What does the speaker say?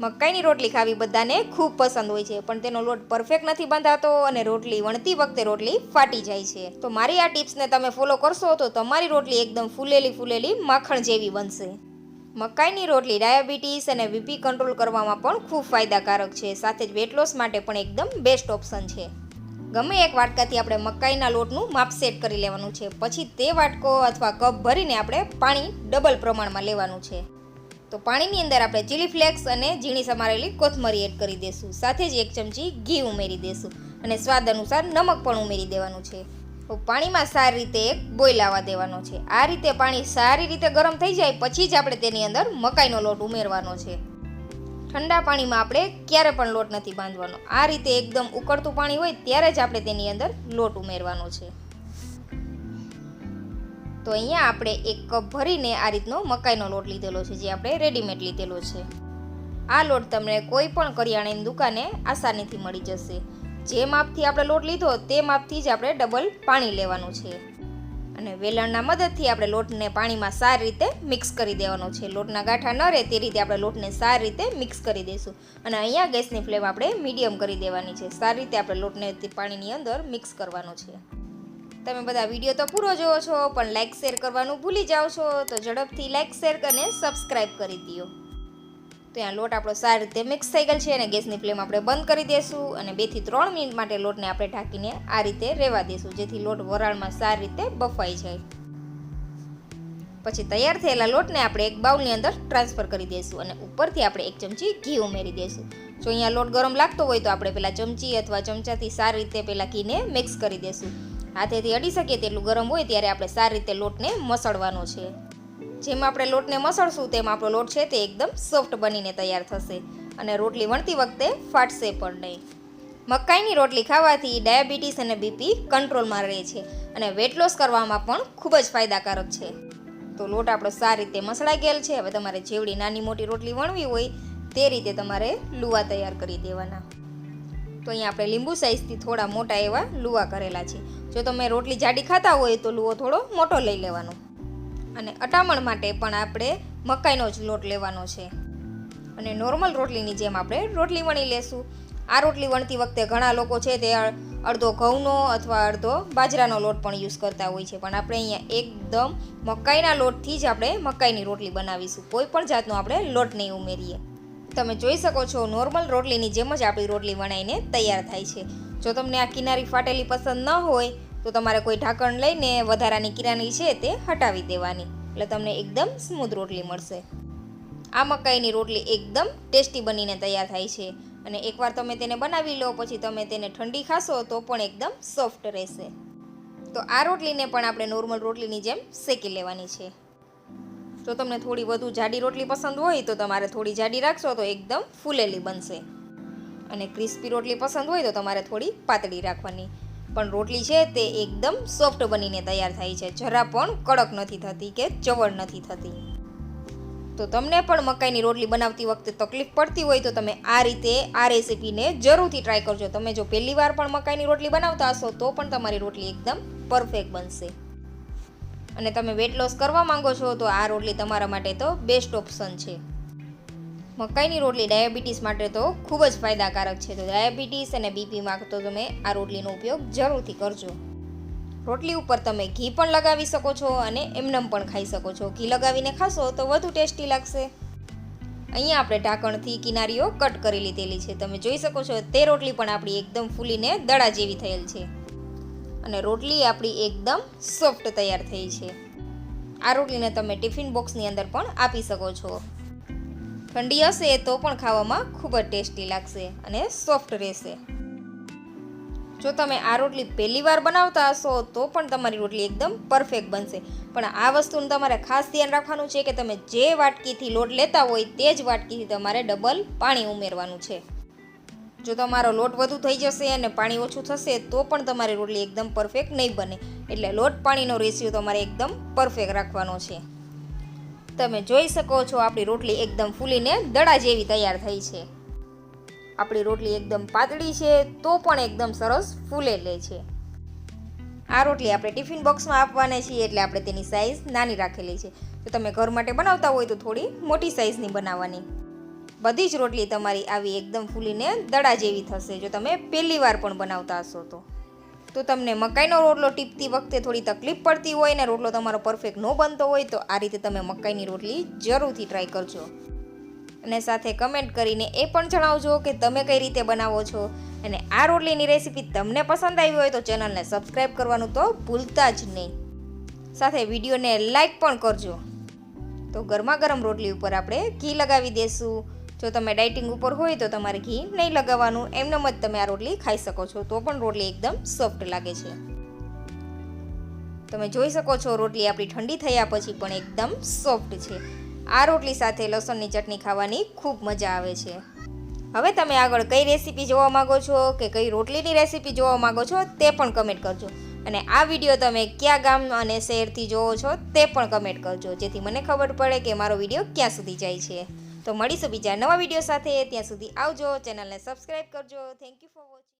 મકાઈની રોટલી ખાવી બધાને ખૂબ પસંદ હોય છે, પણ તેનો લોટ પરફેક્ટ નથી બંધાતો અને રોટલી વણતી વખતે રોટલી ફાટી જાય છે. તો મારી આ ટિપ્સને તમે ફોલો કરશો તો તમારી રોટલી એકદમ ફૂલેલી ફૂલેલી માખણ જેવી બનશે. મકાઈની રોટલી ડાયાબિટીસ અને બીપી કંટ્રોલ કરવામાં પણ ખૂબ ફાયદાકારક છે, સાથે જ વેટ લોસ માટે પણ એકદમ બેસ્ટ ઓપ્શન છે. ગમે એક વાટકાથી આપણે મકાઈના લોટનું માપ સેટ કરી લેવાનું છે, પછી તે વાટકો અથવા કપ ભરીને આપણે પાણી ડબલ પ્રમાણમાં લેવાનું છે. તો પાણીની અંદર આપણે ચીલી ફ્લેક્સ અને ઝીણી સમારેલી કોથમરી એડ કરી દઈશું સાથે જ એક ચમચી ઘી ઉમેરી દઈશું અને સ્વાદ અનુસાર નમક પણ ઉમેરી દેવાનું છે. તો પાણીમાં સારી રીતે એક બોઇલ આવવા દેવાનો છે. આ રીતે પાણી સારી રીતે ગરમ થઈ જાય પછી જ આપણે તેની અંદર મકાઈનો લોટ ઉમેરવાનો છે. ઠંડા પાણીમાં આપણે ક્યારે પણ લોટ નથી બાંધવાનો. આ રીતે એકદમ ઉકળતું પાણી હોય ત્યારે જ આપણે તેની અંદર લોટ ઉમેરવાનો છે. તો અહીંયા આપણે એક કપ ભરીને આ રીતનો મકાઈનો લોટ લીધેલો છે, જે આપણે રેડીમેડ લીધેલો છે. આ લોટ તમને કોઈ પણ કરિયાણાની દુકાને આસાનીથી મળી જશે. જે માપથી આપણે લોટ લીધો, તે માપથી જ આપણે ડબલ પાણી લેવાનું છે. અને વેલણના મદદથી આપણે લોટને પાણીમાં સારી રીતે મિક્સ કરી દેવાનો છે. લોટના ગાંઠા ન રહે તે રીતે આપણે લોટને સારી રીતે મિક્સ કરી દઈશું. અને અહીંયા ગેસની ફ્લેમ આપણે મીડિયમ કરી દેવાની છે. સારી રીતે આપણે લોટને પાણીની અંદર મિક્સ કરવાનો છે. તમે બધા વીડિયો તો પૂરો જોવો છો, પણ લાઇક શેર કરવાનું ભૂલી જાઓ છો, તો ઝડપથી લાઇક શેર અને સબસ્ક્રાઈબ કરી દો તો ત્યાં લોટ આપણો સારી રીતે મિક્સ થઈ ગયેલ છે અને ગેસની ફ્લેમ આપણે બંધ કરી દઈશું અને બેથી ત્રણ મિનિટ માટે લોટને આપણે ઢાંકીને આ રીતે રહેવા દઈશું જેથી લોટ વરાળમાં સારી રીતે બફાઈ જાય. પછી તૈયાર થયેલા લોટને આપણે એક બાઉલની અંદર ટ્રાન્સફર કરી દઈશું અને ઉપરથી આપણે એક ચમચી ઘી ઉમેરી દઈશું જો અહીંયા લોટ ગરમ લાગતો હોય તો આપણે પહેલાં ચમચી અથવા ચમચાથી સારી રીતે પહેલાં ઘીને મિક્સ કરી દઈશું હાથેથી અડી શકીએ તેટલું ગરમ હોય ત્યારે આપણે સારી રીતે લોટને મસળવાનો છે. જેમ આપણે લોટને મસળશું તેમ આપણો લોટ છે તે એકદમ સોફ્ટ બનીને તૈયાર થશે અને રોટલી વણતી વખતે ફાટશે પણ નહીં. મકાઈની રોટલી ખાવાથી ડાયાબિટીસ અને બીપી કંટ્રોલમાં રહે છે અને વેટ લોસ કરવામાં પણ ખૂબ જ ફાયદાકારક છે. તો લોટ આપણો સારી રીતે મસળાઈ ગયેલ છે. હવે તમારે જેવડી નાની મોટી રોટલી વણવી હોય તે રીતે તમારે લુવા તૈયાર કરી દેવાના. તો અહીંયા આપણે લીંબુ સાઈઝથી થોડા મોટા એવા લુવા કરેલા છે. જો તમે રોટલી જાડી ખાતા હોય તો લુવો થોડો મોટો લઈ લેવાનો. અને અટામણ માટે પણ આપણે મકાઈનો જ લોટ લેવાનો છે. અને નોર્મલ રોટલીની જેમ આપણે રોટલી વણી લેશું. આ રોટલી વણતી વખતે ઘણા લોકો છે તે અડધો ઘઉંનો અથવા અડધો બાજરાનો લોટ પણ યુઝ કરતા હોય છે. પણ આપણે અહીંયા એકદમ મકાઈના લોટથી જ આપણે મકાઈની રોટલી બનાવીશું. કોઈ પણ જાતનો આપણે લોટ નહીં ઉમેરીએ. તમે જોઈ શકો છો નોર્મલ રોટલીની જેમ જ આપણી રોટલી વણાઈને તૈયાર થાય છે. જો તમને આ કિનારી ફાટેલી પસંદ ન હોય તો તમારે કોઈ ઢાંકણ લઈને વધારાની કિરાની છે તે હટાવી દેવાની. એટલે તમને એકદમ સ્મૂથ રોટલી મળશે. આ મકાઈની રોટલી એકદમ ટેસ્ટી બનીને તૈયાર થાય છે. અને એકવાર તમે તેને બનાવી લો, પછી તમે તેને ઠંડી ખાશો તો પણ એકદમ સોફ્ટ રહેશે. તો આ રોટલીને પણ આપણે નોર્મલ રોટલીની જેમ શેકી લેવાની છે. જો તમને થોડી વધુ જાડી રોટલી પસંદ હોય તો તમારે થોડી જાડી રાખશો તો એકદમ ફૂલેલી બનશે. અને ક્રિસ્પી રોટલી પસંદ હોય તો તમારે થોડી પાતળી રાખવાની. પણ રોટલી છે તે એકદમ સોફ્ટ બનીને તૈયાર થાય છે. જરા પણ કડક નથી થતી કે ચવડ નથી થતી. તો તમને પણ મકાઈની રોટલી બનાવતી વખતે તકલીફ પડતી હોય તો તમે આ રીતે આ રેસીપીને જરૂરથી ટ્રાય કરજો. તમે જો પહેલી વાર પણ મકાઈની રોટલી બનાવતા હશો તો પણ તમારી રોટલી એકદમ પરફેક્ટ બનશે. અને તમે વેટ લોસ કરવા માંગો છો તો આ રોટલી તમારા માટે તો બેસ્ટ ઓપ્શન છે. મકાઈની રોટલી ડાયાબિટીસ માટે તો ખૂબ જ ફાયદાકારક છે. તો ડાયાબિટીસ અને બીપીમાં તો તમે આ રોટલીનો ઉપયોગ જરૂરથી કરજો. રોટલી ઉપર તમે ઘી પણ લગાવી શકો છો અને એમનેમ પણ ખાઈ શકો છો. ઘી લગાવીને ખાશો તો વધુ ટેસ્ટી લાગશે. અહીંયા આપણે ઢાંકણથી કિનારીઓ કટ કરી લીધેલી છે. તમે જોઈ શકો છો તે રોટલી પણ આપણી એકદમ ફૂલીને દડા જેવી થયેલ છે. અને રોટલી આપણી એકદમ સોફ્ટ તૈયાર થઈ છે. આ રોટલીને તમે ટિફિન બોક્સની અંદર પણ આપી શકો છો. ઠંડી હશે તો પણ ખાવામાં ખૂબ જ ટેસ્ટી લાગશે અને સોફ્ટ રહેશે. જો તમે આ રોટલી પહેલી વાર બનાવતા હશો, તો પણ તમારી રોટલી એકદમ પરફેક્ટ બનશે. પણ આ વસ્તુનું તમારે ખાસ ધ્યાન રાખવાનું છે કે તમે જે વાટકીથી લોટ લેતા હોય તે જ વાટકીથી તમારે ડબલ પાણી ઉમેરવાનું છે. જો તમારો લોટ વધુ થઈ જશે અને પાણી ઓછું થશે, તો પણ તમારી રોટલી એકદમ પરફેક્ટ નહીં બને. એટલે લોટ પાણીનો રેશિયો તમારે એકદમ પરફેક્ટ રાખવાનો છે. તમે જોઈ શકો છો, આપણી રોટલી એકદમ ફૂલીને દડા જેવી તૈયાર થઈ છે. આપણી રોટલી એકદમ પાતળી છે, તો પણ એકદમ સરસ ફૂલેલે છે. આ રોટલી આપણે ટિફિન બોક્સમાં આપવાના છીએ, એટલે આપણે તેની સાઇઝ નાની રાખેલી છે. જો તમે ઘર માટે બનાવતા હોય તો થોડી મોટી સાઇઝની બનાવવાની. બધી જ રોટલી તમારી આવી એકદમ ફૂલીને દડા જેવી થશે, જો તમે પહેલી વાર પણ બનાવતા હશો તો. તો તમને મકાઈનો રોટલો ટીપતી વખતે થોડી તકલીફ પડતી હોય ને રોટલો તમારો પરફેક્ટ ન બનતો હોય, તો આ રીતે તમે મકાઈની રોટલી જરૂરથી ટ્રાય કરજો. અને સાથે કમેન્ટ કરીને એ પણ જણાવજો કે તમે કઈ રીતે બનાવો છો. અને આ રોટલીની રેસીપી તમને પસંદ આવી હોય તો ચેનલને સબસ્ક્રાઈબ કરવાનું તો ભૂલતા જ નહીં. સાથે વિડીયોને લાઈક પણ કરજો. તો ગરમા ગરમ રોટલી ઉપર આપણે ઘી લગાવી દેશું. જો તમે ડાયટિંગ ઉપર હોય તો તમારે ઘી નહીં લગાવવાનું, એમનેમ જ તમે આ રોટલી ખાઈ શકો છો. તો પણ રોટલી એકદમ સોફ્ટ લાગે છે. તમે જોઈ શકો છો, રોટલી આપણી ઠંડી થયા પછી પણ એકદમ સોફ્ટ છે. આ રોટલી સાથે લસણની ચટણી ખાવાની ખૂબ મજા આવે છે. હવે તમે આગળ કઈ રેસીપી જોવા માંગો છો કે કઈ રોટલીની રેસીપી જોવા માંગો છો તે પણ કમેન્ટ કરજો. અને આ વીડિયો તમે કયા ગામ અને શહેરથી જોવો છો તે પણ કમેન્ટ કરજો, જેથી મને ખબર પડે કે મારો વીડિયો ક્યાં સુધી જાય છે. તો મળીશું બીજા નવા વીડિયો સાથે. ત્યાં સુધી આવજો, ચેનલને સબસ્ક્રાઈબ કરજો. Thank you for